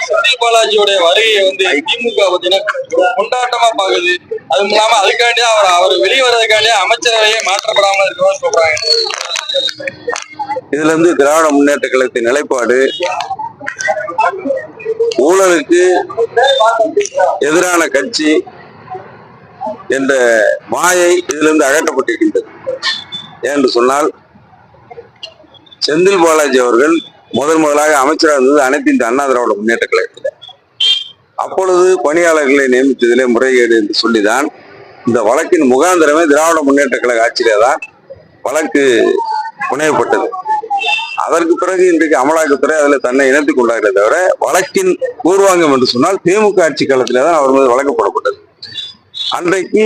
செந்தில் பாலாஜியோட வருகையை வந்து திமுக பார்த்தீங்கன்னா கொண்டாட்டமா பாக்குது அதுவும் இல்லாம அதுக்காண்டி அவர் அவர் வெளியே வர்றதுக்காண்டி அமைச்சரவையே மாற்றப்படாம இருக்கணும்னு சொல்றாங்க. இதுல இருந்து திராவிட முன்னேற்ற கழகத்தின் நிலைப்பாடு ஊழலுக்கு எதிரான கட்சி என்ற மாயை இதிலிருந்து அகற்றப்பட்டிருக்கின்றது. என்று சொன்னால் செந்தில் பாலாஜி அவர்கள் முதன் முதலாக அமைச்சராக இருந்தது அனைத்து இந்த அண்ணா திராவிட முன்னேற்ற கழகத்தில். அப்பொழுது பணியாளர்களை நியமித்ததிலே முறைகேடு என்று சொல்லிதான் இந்த வழக்கின் முகாந்திரமே திராவிட முன்னேற்ற கழக ஆட்சியிலே தான் வழக்கு புனையப்பட்டது. அதற்கு பிறகு இன்றைக்கு அமலாக்கத்துறை அதில் தன்னை இணைத்துக் கொண்டார்களே தவிர வழக்கின் பூர்வாங்கம் என்று சொன்னால் திமுக ஆட்சி காலத்திலே தான் அவர் மீது வழக்கு போடப்பட்டது அன்றைக்கு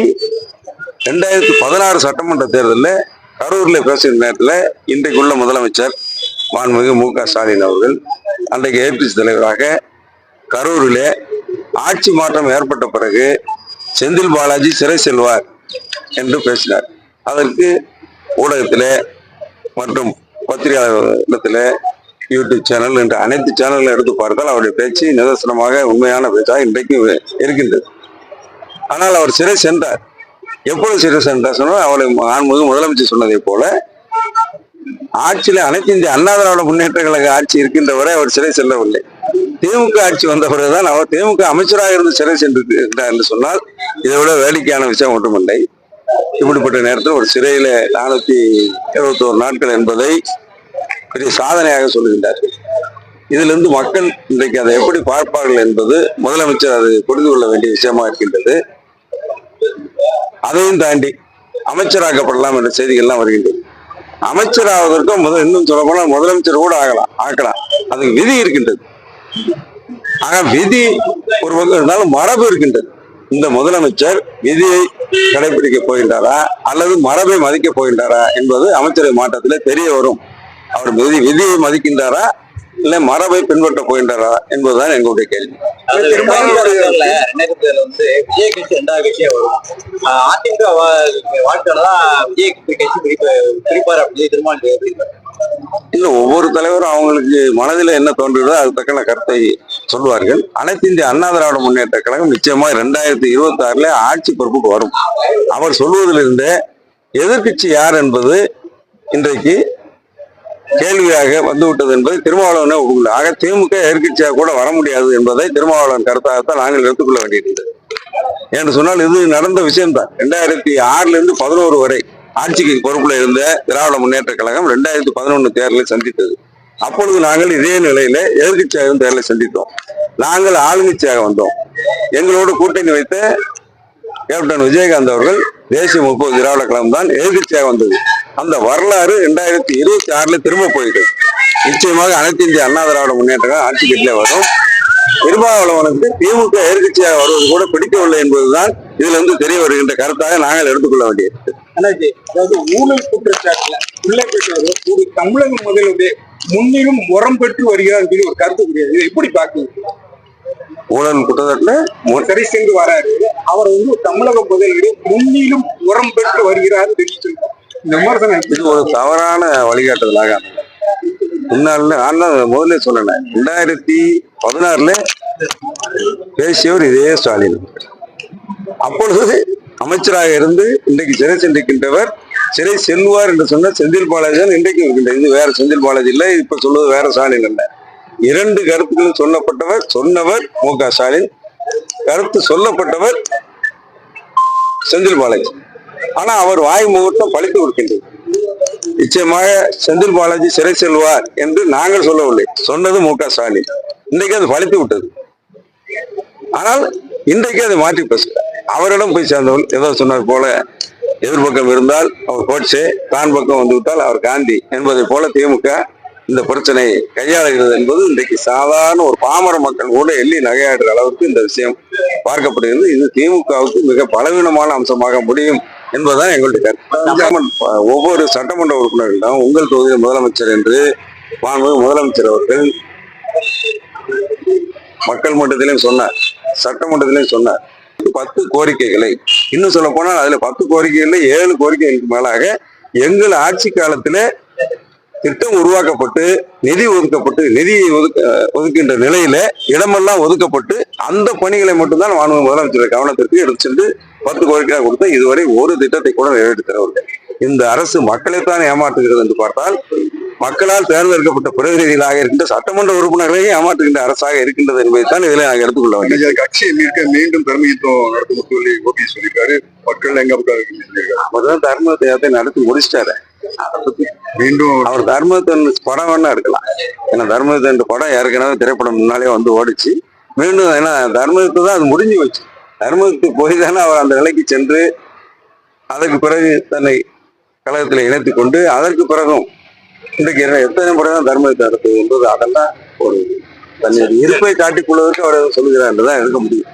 ரெண்டாயிரத்தி பதினாறு சட்டமன்ற தேர்தலில் கரூரில் பேசுகிற நேரத்தில் இன்றைக்குள்ள முதலமைச்சர் மாண்புமிகு மு க ஸ்டாலின் அவர்கள் அன்றைக்கு ஏபிசி தலைவராக கரூரிலே ஆட்சி மாற்றம் ஏற்பட்ட பிறகு செந்தில் பாலாஜி சிறை செல்வார் என்று பேசினார். அதற்கு ஊடகத்தில் மற்றும் பத்திரிகையாளத்தில் யூடியூப் சேனல் என்று அனைத்து சேனலில் எடுத்து பார்த்தால் அவருடைய பேச்சு நிதர்சனமாக உண்மையான பேச்சாக இன்றைக்கும் இருக்கின்றது. ஆனால் அவர் சிறை சென்றார். எப்பொழுது சிறை சென்றார் சொன்னால் அவரை ஆண்முக முதலமைச்சர் சொன்னதை போல ஆட்சியில அனைத்து இந்திய அண்ணா திராவிட முன்னேற்ற கழக ஆட்சி இருக்கின்ற வரை அவர் சிறை செல்லவில்லை. திமுக ஆட்சி வந்த பிறகுதான் அவர் திமுக அமைச்சராக இருந்து சிறை சென்றிருக்கிறார் என்று சொன்னால் இதை விட வேடிக்கையான விஷயம் ஒன்றுமில்லை. இப்படிப்பட்ட நேரத்தில் ஒரு சிறையில நானூத்தி இருபத்தி ஒரு நாட்கள் என்பதை பெரிய சாதனையாக சொல்லுகின்றார். இதிலிருந்து மக்கள் இன்றைக்கு அதை எப்படி பார்ப்பார்கள் என்பது முதலமைச்சர் அது புரிந்து கொள்ள வேண்டிய விஷயமா இருக்கின்றது. அதையும் தாண்டி அமைச்சராக்கப்படலாம் என்ற செய்திகள்லாம் வருகின்றது. அமைச்சர் ஆவதற்கும் முதல் இன்னும் சொல்ல போனால் முதலமைச்சர் கூட ஆகலாம் ஆக்கலாம். அதுக்கு விதி இருக்கின்றது. ஆக விதி ஒரு பக்கம் இருந்தாலும் மரபு இருக்கின்றது. இந்த முதலமைச்சர் விதியை கடைபிடிக்க போகின்றாரா அல்லது மரபை மதிக்க போகின்றாரா என்பது அமைச்சரவை மாற்றத்திலே தெரிய வரும் அவர் விதி விதியை மதிக்கின்றாரா இல்லை மரபை பின்பற்ற போகின்றாரா என்பதுதான் எங்களுடைய கேள்வி. வந்து விஜய் கட்சி ரெண்டாவது கட்சியா வரும். அதிமுக வாழ்க்கையில தான் விஜய் கட்சி பிரிப்பார் அப்படின்னு திருமாவளி இல்ல ஒவ்வொரு தலைவரும் அவங்களுக்கு மனதில் என்ன தோன்றுகிறதோ அது தக்கன கருத்தை சொல்வார்கள். அனைத்து இந்திய அண்ணா திராவிட முன்னேற்ற கழகம் நிச்சயமா ரெண்டாயிரத்தி இருபத்தி ஆறுல ஆட்சி பொறுப்புக்கு வரும். அவர் சொல்வதிலிருந்து எதிர்க்கட்சி யார் என்பது இன்றைக்கு கேள்வியாக வந்துவிட்டது என்பதை திருமாவளவனே ஒப்புக்கொள்ள ஆக திமுக எதிர்க்கட்சியாக கூட வர முடியாது என்பதை திருமாவளவன் கருத்தாகத்தான் நாங்கள் எடுத்துக்கொள்ள வேண்டியிருந்தது. என்று சொன்னால் இது நடந்த விஷயம்தான். ரெண்டாயிரத்தி ஆறுல இருந்து பதினோரு வரை ஆட்சிக்கு பொறுப்புல இருந்த திராவிட முன்னேற்ற கழகம் ரெண்டாயிரத்தி பதினொன்னு தேர்தலை சந்தித்தது. அப்பொழுது நாங்கள் இதே நிலையில எதிர்கட்சியாக தேர்தலை சந்தித்தோம். நாங்கள் ஆளுங்கட்சியாக வந்தோம். எங்களோடு கூட்டணி வைத்த கேப்டன் விஜயகாந்த் அவர்கள் தேசிய முற்போக்கு திராவிட கழகம் தான் எதிர்கட்சியாக வந்தது. அந்த வரலாறு ரெண்டாயிரத்தி இருபத்தி ஆறுல திரும்ப போயிட்டு நிச்சயமாக அனைத்து இந்திய அண்ணா திராவிட முன்னேற்ற கழகம் ஆட்சி கட்டிலே வரும். திருமாவளவனுக்கு திமுக எதிர்கட்சியாக வருவது கூட பிடிக்கவில்லை என்பதுதான் இதுல இருந்து தெரிய வருகின்ற கருத்தாக நாங்கள் எடுத்துக்கொள்ள வேண்டியது. அண்ணாச்சி அதாவது ஊழல் குற்றச்சாட்டுல பிள்ளை பெற்றவர் ஒரு தமிழக முதலுடைய முன்னிலும் முறம் பெற்று வருகிறார் சொல்லி ஒரு கருத்து இதை எப்படி பாக்குறீங்க ஊழல் குற்றச்சாட்டுல சரி சென்று வராரு. அவர் வந்து தமிழக முதலிடம் முன்னிலும் உரம் பெற்று வருகிறார் சொல்லி சொல்றாரு. இந்த விமர்சனம் இது ஒரு தவறான வழிகாட்டுதலாக முன்னாள் நான் தான் முதல்ல சொன்னேன். ரெண்டாயிரத்தி பதினாறுல பேசியவர் இதே ஸ்டாலின். அப்பொழுது அமைச்சராக இருந்து இன்றைக்கு சிறை சென்றிருக்கின்றவர் சிறை செல்வார் என்று சொன்ன செந்தில் பாலாஜி தான் இன்றைக்கும் இருக்கின்றது இது வேற செந்தில் பாலாஜி இல்லை இப்ப சொல்வது வேற ஸ்டாலின் அல்ல. இரண்டு கருத்துக்களும் சொல்லப்பட்டவர் சொன்னவர் மு க ஸ்டாலின். கருத்து சொல்லப்பட்டவர் செந்தில் பாலாஜி. ஆனா அவர் வாய் முகூர்த்தம் பழித்து கொடுக்கின்றது. நிச்சயமாக செந்தில் பாலாஜி சிறை செல்வார் என்று நாங்கள் சொல்லவில்லை. சொன்னது மு க ஸ்டாலின். இன்றைக்கு அது பழித்து விட்டது. ஆனால் இன்றைக்கு அதை மாற்றி பேசுகிறார் அவரிடம் போய் சேர்ந்தவன் ஏதோ சொன்னது போல எதிர்பக்கம் இருந்தால் அவர் கோட்சே தான் பக்கம் வந்து விட்டால் அவர் காந்தி என்பதை போல திமுக இந்த பிரச்சனையை கையாளுகிறது என்பது இன்றைக்கு சாதாரண ஒரு பாமர மக்கள் கூட எள்ளி நகையாடுற அளவுக்கு இந்த விஷயம் பார்க்கப்படுகிறது. இது திமுகவுக்கு மிக பலவீனமான அம்சமாக முடியும். என்பதுதான் எங்களுடைய கருத்து. ஒவ்வொரு சட்டமன்ற உறுப்பினர்களிடம் உங்கள் தொகுதியில் முதலமைச்சர் என்று மாண்புமிகு முதலமைச்சர் அவர்கள் மக்கள் மன்றத்திலையும் சொன்னார் சட்டமன்றத்திலையும் சொன்னார். பத்து கோரிக்கைகளை இன்னும் சொல்ல போனால் அதுல பத்து கோரிக்கைகள்ல ஏழு கோரிக்கைகளுக்கு மேலாக எங்கள் ஆட்சி காலத்துல திட்டம் உருவாக்கப்பட்டு நிதி ஒதுக்கப்பட்டு நிதியை ஒதுக்க ஒதுக்கின்ற நிலையில இடமெல்லாம் ஒதுக்கப்பட்டு அந்த பணிகளை மட்டும்தான் மாண்பு முதலமைச்சர் கவனத்திற்கு எடுத்து சென்று பத்து கோரிக்கையாக கொடுத்த இதுவரை ஒரு திட்டத்தை கூட நிறைவேற்றி தரவில்லை இந்த அரசு மக்களைத்தான் ஏமாற்றுகிறது என்று பார்த்தால் மக்களால் தேர்ந்தெடுக்கப்பட்ட பிரதிநிதிகளாக இருக்கின்ற சட்டமன்ற உறுப்பினர்களையும் ஏமாற்றுகின்ற அரசாக இருக்கின்றது என்பதைத்தான் இதில் நாங்கள் எடுத்துக்கொள்ள வேண்டும் கட்சியை மீட்க மீண்டும் தர்மயுத்தம் நடத்தும் சொல்லி ஓபிஎஸ் சொல்லியிருக்காரு. மக்கள் எங்க அவர் தான் தர்ம தேவத்தை நடத்தி முடிச்சிட்டாரு. மீண்டும் அவர் தர்மத்தின் படம் வேணா எடுக்கலாம். ஏன்னா தர்மத்தின் படம் ஏற்கனவே திரைப்படம் முன்னாலே வந்து ஓடிச்சு. மீண்டும் ஏன்னா தர்மத்தை தான் அது முடிஞ்சு வச்சு. தர்மத்துக்கு போய் தானே அவர் அந்த நிலைக்கு சென்று அதற்கு பிறகு தன்னை கழகத்தில் இணைத்து கொண்டு அதற்கு பிறகும் இன்றைக்கு எத்தனை முறை தான் தர்மத்தை நடத்துவது என்பது அதெல்லாம் ஒரு தன்னுடைய இருப்பை காட்டிக்கொள்வதற்கு அவர் சொல்லுகிறார் என்றுதான் எடுக்க முடியும்.